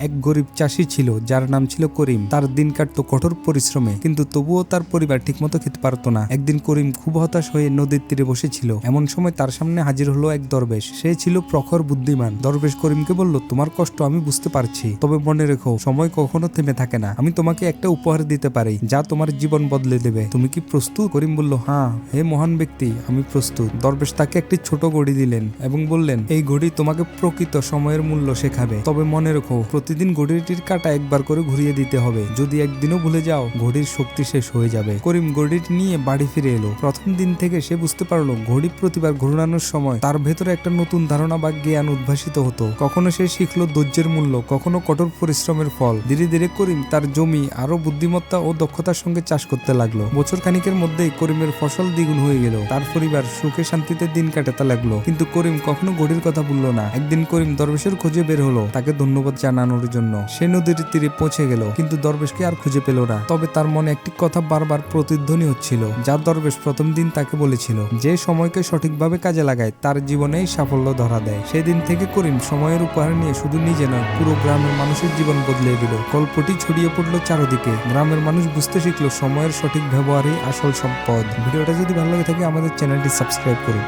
এক গরিব চাষি ছিল, যার নাম ছিল করিম। তার দিন কাটতো কঠোর পরিশ্রমে, কিন্তু তবুও তার পরিবার ঠিকমতো খেতে পারতো না। একদিন করিম খুব হতাশ হয়ে নদীর তীরে বসেছিল। এমন সময় তার সামনে হাজির হলো এক দরবেশ। সে ছিল প্রখর বুদ্ধিমান। দরবেশ করিমকে বলল, তোমার কষ্ট আমি বুঝতে পারছি। তবে মনে রেখো, সময় কখনো থেমে থাকে না। আমি তোমাকে একটা উপহার দিতে পারি, যা তোমার জীবন বদলে দেবে। তুমি কি প্রস্তুত? করিম বলল হ্যাঁ। হে মহান ব্যক্তি, আমি প্রস্তুত। দরবেশ তাকে একটি ছোট ঘড়ি দিলেন এবং বললেন, এই ঘড়ি তোমাকে প্রকৃত সময়ের মূল্য শেখাবে। তবে মনে রেখো প্রতিদিন ঘড়িটির কাটা একবার করে ঘুরিয়ে দিতে হবে। যদি একদিনও ভুলে যাও, ঘড়ির শক্তি শেষ হয়ে যাবে। করিম ঘড়িটি নিয়ে বাড়ি ফিরে এলো। প্রথম দিন থেকে সে বুঝতে পারল ঘড়ি প্রতিবার ঘুরানোর সময় তার ভেতরে একটা নতুন ধারণা বা জ্ঞান উদ্ভাসিত হতো। কখনো সে শিখলো ধৈর্যের মূল্য, কখনো কঠোর পরিশ্রমের ফল। ধীরে ধীরে করিম তার জমি আরও বুদ্ধিমত্তা ও দক্ষতার সঙ্গে চাষ করতে লাগল। বছর খানিকের মধ্যেই করিমের ফসল দ্বিগুণ হয়ে গেল। তার পরিবার সুখে শান্তিতে দিন কাটাতে লাগল। কিন্তু করিম কখনো ঘড়ির কথা বলল না। একদিন করিম দরবেশের খোঁজে বের হলো। তাকে ধন্যবাদ জানানোর জন্য। সে নদীর তীরে পৌঁছে গেল, কিন্তু দরবেশকে আর খুঁজে পেল না। তবে তার মনে একটি কথা বারবার প্রতিধ্বনি হচ্ছিল, যা দরবেশ প্রথম দিন তাকে বলেছিল, যে সময়কে সঠিকভাবে কাজে লাগায়, তার জীবনেই সাফল্য ধরা দেয়। সেদিন থেকে করিম সময়ের উপহার নিয়ে শুধু নিজে নয়, পুরো গ্রামের মানুষের জীবন বদলে দিল। গল্পটি ছড়িয়ে পড়ল চারদিকে। গ্রামের মানুষ বুঝতে শিখলো, সময়ের সঠিক ব্যবহারই আসল সম্পদ। ভিডিওটা যদি ভালো লাগে থাকে, আমাদের চ্যানেলটি সাবস্ক্রাইব করুন।